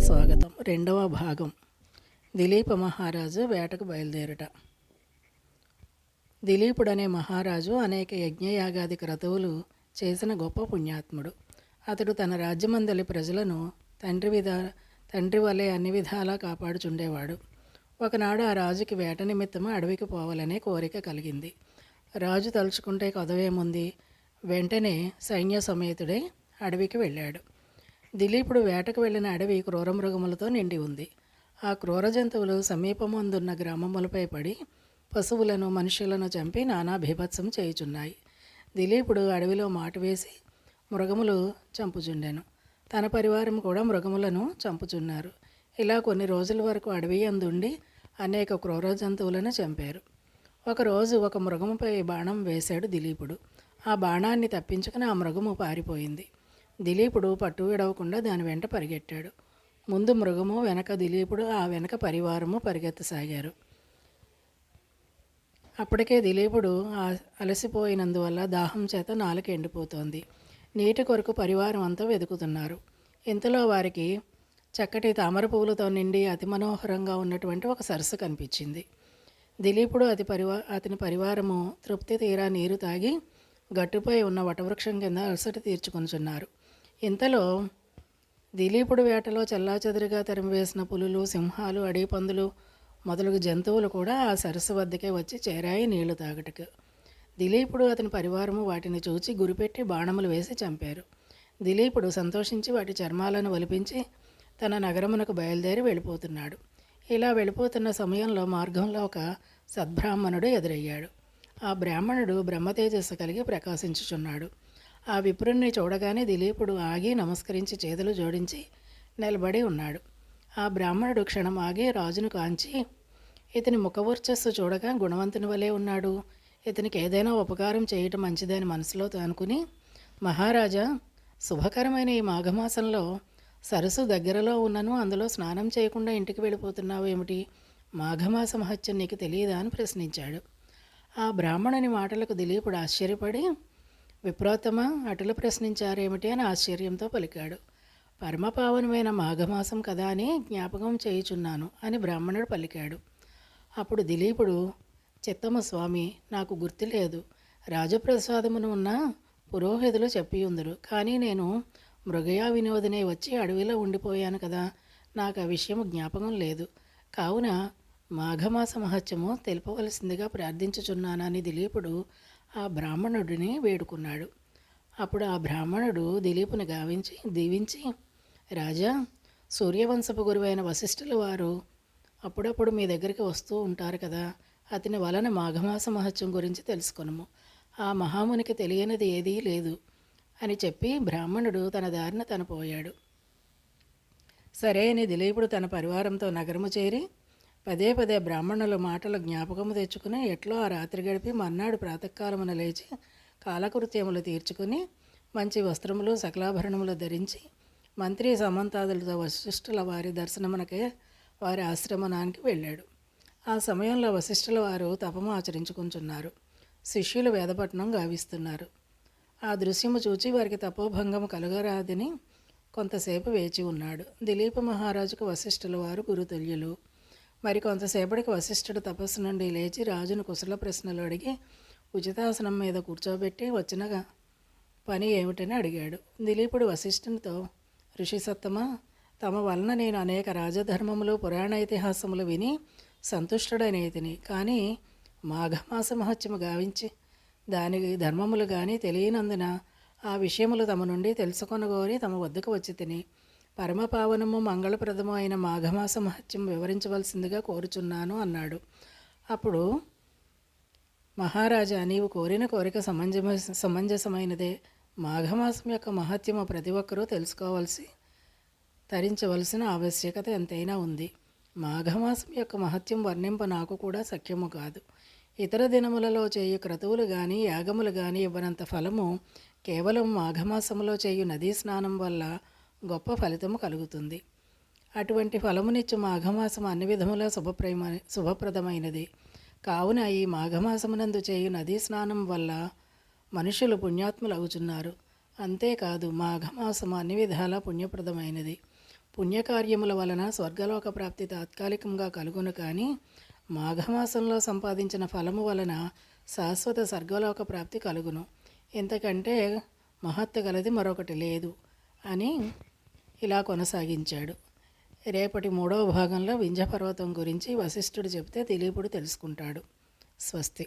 స్వాగతం. రెండవ భాగం. దిలీప మహారాజు వేటకు బయలుదేరుట. దిలీపుడనే మహారాజు అనేక యజ్ఞయాగాది క్రతువులు చేసిన గొప్ప పుణ్యాత్ముడు. అతడు తన రాజ్యమందలి ప్రజలను తండ్రి విధ తండ్రి వలె అన్ని విధాలా కాపాడుచుండేవాడు. ఒకనాడు ఆ రాజుకి వేట నిమిత్తము అడవికి పోవాలనే కోరిక కలిగింది. రాజు తలుచుకుంటే కొదవేముంది వెంటనే సైన్య సమేతుడే అడవికి వెళ్ళాడు. దిలీపుడు వేటకు వెళ్ళిన అడవి క్రూరమృగములతో నిండి ఉంది. ఆ క్రూర జంతువులు సమీపమందున్న గ్రామములపై పడి పశువులను మనుషులను చంపి నానా భీభత్సం చేయుచున్నాయి. దిలీపుడు అడవిలో మాట వేసి మృగములు చంపుచుండెను. తన పరివారం కూడా మృగములను చంపుచున్నారు. ఇలా కొన్ని రోజుల వరకు అడవి అందుండి అనేక క్రూర జంతువులను చంపారు. ఒకరోజు ఒక మృగముపై బాణం వేశాడు దిలీపుడు. ఆ బాణాన్ని తప్పించుకుని ఆ మృగము పారిపోయింది. దిలీపుడు పట్టు విడవకుండా దాని వెంట పరిగెట్టాడు. ముందు మృగము వెనక దిలీపుడు ఆ వెనక పరివారము పరిగెత్తసాగారు. అప్పటికే దిలీపుడు ఆ- అలసిపోయినందువల్ల దాహం చేత నాలుక ఎండిపోతోంది. నీటి కొరకు పరివారం అంతా వెతుకుతున్నారు. ఇంతలో వారికి చక్కటి తామర పువ్వులతో నిండి అతి మనోహరంగా ఉన్నటువంటి ఒక సరస్సు కనిపించింది. దిలీపుడు అతి పరివా అతని పరివారము తృప్తి తీరా నీరు తాగి గట్టుపై ఉన్న వటవృక్షం కింద అలసట తీర్చుకొనుచున్నారు ఇంతలో దిలీపుడు వేటలో చెల్లాచెదురుగా తరిమివేసిన పులులు సింహాలు అడవి పందులు మొదలగు జంతువులు కూడా ఆ సరస్సు వద్దకే వచ్చి చేరాయి నీళ్ళు తాగటకు. దిలీపుడు అతని పరివారము వాటిని చూచి గురిపెట్టి బాణములు వేసి చంపారు. దిలీపుడు సంతోషించి వాటి చర్మాలను ఒలిపించి తన నగరమునకు బయలుదేరి వెళ్ళిపోతున్నాడు. ఇలా వెళ్ళిపోతున్న సమయంలో మార్గంలో ఒక సద్బ్రాహ్మణుడు ఎదురయ్యాడు. ఆ బ్రాహ్మణుడు బ్రహ్మతేజస్సు కలిగి ప్రకాశించుచున్నాడు. ఆ విప్రుణ్ణి చూడగానే దిలీపుడు ఆగి నమస్కరించి చేతులు జోడించి నిలబడి ఉన్నాడు. ఆ బ్రాహ్మణుడు క్షణం ఆగి రాజును కాంచి ఇతని ముఖవర్చస్సు చూడగా గుణవంతుని వలె ఉన్నాడు. ఇతనికి ఏదైనా ఉపకారం చేయటం మంచిదని మనసులో అనుకుని మహారాజా శుభకరమైన ఈ మాఘమాసంలో సరస్సు దగ్గరలో ఉన్నను అందులో స్నానం చేయకుండా ఇంటికి వెళ్ళిపోతున్నావు ఏమిటి? మాఘమాస మహత్యం నీకు తెలియదా? అని ప్రశ్నించాడు. ఆ బ్రాహ్మణుని మాటలకు దిలీపుడు ఆశ్చర్యపడి విప్రోత్తమ అటులు ప్రశ్నించారేమిటి అని ఆశ్చర్యంతో పలికాడు. పరమపావనమైన మాఘమాసం కదా అని జ్ఞాపకం చేయుచున్నాను అని బ్రాహ్మణుడు పలికాడు. అప్పుడు దిలీపుడు చిత్తమ స్వామి నాకు గుర్తు లేదు. రాజప్రసాదమును ఉన్న పురోహితులు చెప్పియుందరు. కానీ నేను మృగయా వినోదినే వచ్చి అడవిలో ఉండిపోయాను కదా. నాకు ఆ విషయం జ్ఞాపకం లేదు. కావున మాఘమాస మహత్యము తెలుపవలసిందిగా ప్రార్థించుచున్నానని దిలీపుడు ఆ బ్రాహ్మణుడిని వేడుకున్నాడు. అప్పుడు ఆ బ్రాహ్మణుడు దిలీపుని గావించి దీవించి రాజా సూర్యవంశపు గురువైన వశిష్ఠుల వారు అప్పుడప్పుడు మీ దగ్గరికి వస్తూ ఉంటారు కదా. అతని వలన మాఘమాస మహత్యం గురించి తెలుసుకొనము. ఆ మహామునికి తెలియనిది ఏదీ లేదు అని చెప్పి బ్రాహ్మణుడు తన దారిన తన పోయాడు. సరే అని దిలీపుడు తన పరివారంతో నగరము చేరి పదే పదే బ్రాహ్మణుల మాటలు జ్ఞాపకము తెచ్చుకుని ఎట్లో ఆ రాత్రి గడిపి మర్నాడు ప్రాతకాలమున లేచి కాలకృత్యములు తీర్చుకుని మంచి వస్త్రములు సకలాభరణములు ధరించి మంత్రి సమంతాదులతో వశిష్ఠుల వారి దర్శనమునకే వారి ఆశ్రమణానికి వెళ్ళాడు. ఆ సమయంలో వశిష్ఠుల వారు తపము ఆచరించుకుంటున్నారు. శిష్యులు వేదపట్నం గావిస్తున్నారు. ఆ దృశ్యము చూచి వారికి తపోభంగము కలగరాదని కొంతసేపు వేచి ఉన్నాడు. దిలీప మహారాజుకు వశిష్ఠుల వారు గురుతుల్యులు. మరి కొంతసేపటికి వశిష్ఠుడు తపస్సు నుండి లేచి రాజును కుశల ప్రశ్నలు అడిగి ఉచితాసనం మీద కూర్చోబెట్టి వచ్చిన పని ఏమిటని అడిగాడు. దిలీపుడు వశిష్ఠునితో ఋషి సత్తమ తమ వలన నేను అనేక రాజధర్మములు పురాణ ఇతిహాసములు విని సంతుష్టుడనేతిని కానీ మాఘమాస మహత్యము గావించి దాని ధర్మములు కానీ తెలియనందున ఆ విషయములు తమ నుండి తెలుసుకొనగోరి తమ వద్దకు వచ్చి తిని. పరమపావనము మంగళప్రదము అయిన మాఘమాస మహత్యం వివరించవలసిందిగా కోరుచున్నాను అన్నాడు. అప్పుడు మహారాజా నీవు కోరిన కోరిక సమంజమ సమంజసమైనదే. మాఘమాసం యొక్క మహత్యము ప్రతి ఒక్కరూ తెలుసుకోవాల్సి తరించవలసిన ఆవశ్యకత ఎంతైనా ఉంది. మాఘమాసం యొక్క మహత్యం వర్ణింప నాకు కూడా సఖ్యము కాదు. ఇతర దినములలో చేయు క్రతువులు కానీ యాగములు కానీ ఇవ్వనంత ఫలము కేవలం మాఘమాసములో చేయు నదీ స్నానం వల్ల గొప్ప ఫలితము కలుగుతుంది. అటువంటి ఫలమునిచ్చు మాఘమాసం అన్ని విధముల శుభప్రమ శుభప్రదమైనది. కావున ఈ మాఘమాసమునందు చేయు నదీ స్నానం వల్ల మనుషులు పుణ్యాత్ములు అవుచున్నారు అంతేకాదు మాఘమాసం అన్ని విధాల పుణ్యప్రదమైనది. పుణ్యకార్యముల వలన స్వర్గలోక ప్రాప్తి తాత్కాలికంగా కలుగును కానీ మాఘమాసంలో సంపాదించిన ఫలము వలన శాశ్వత స్వర్గలోక ప్రాప్తి కలుగును. ఇంతకంటే మహత్తు గలది మరొకటి లేదు అని ఇలా కొనసాగించాడు. రేపటి మూడవ భాగంలో వింధ్యపర్వతం గురించి వశిష్ఠుడు చెప్తే దిలీపుడు తెలుసుకుంటాడు. స్వస్తి.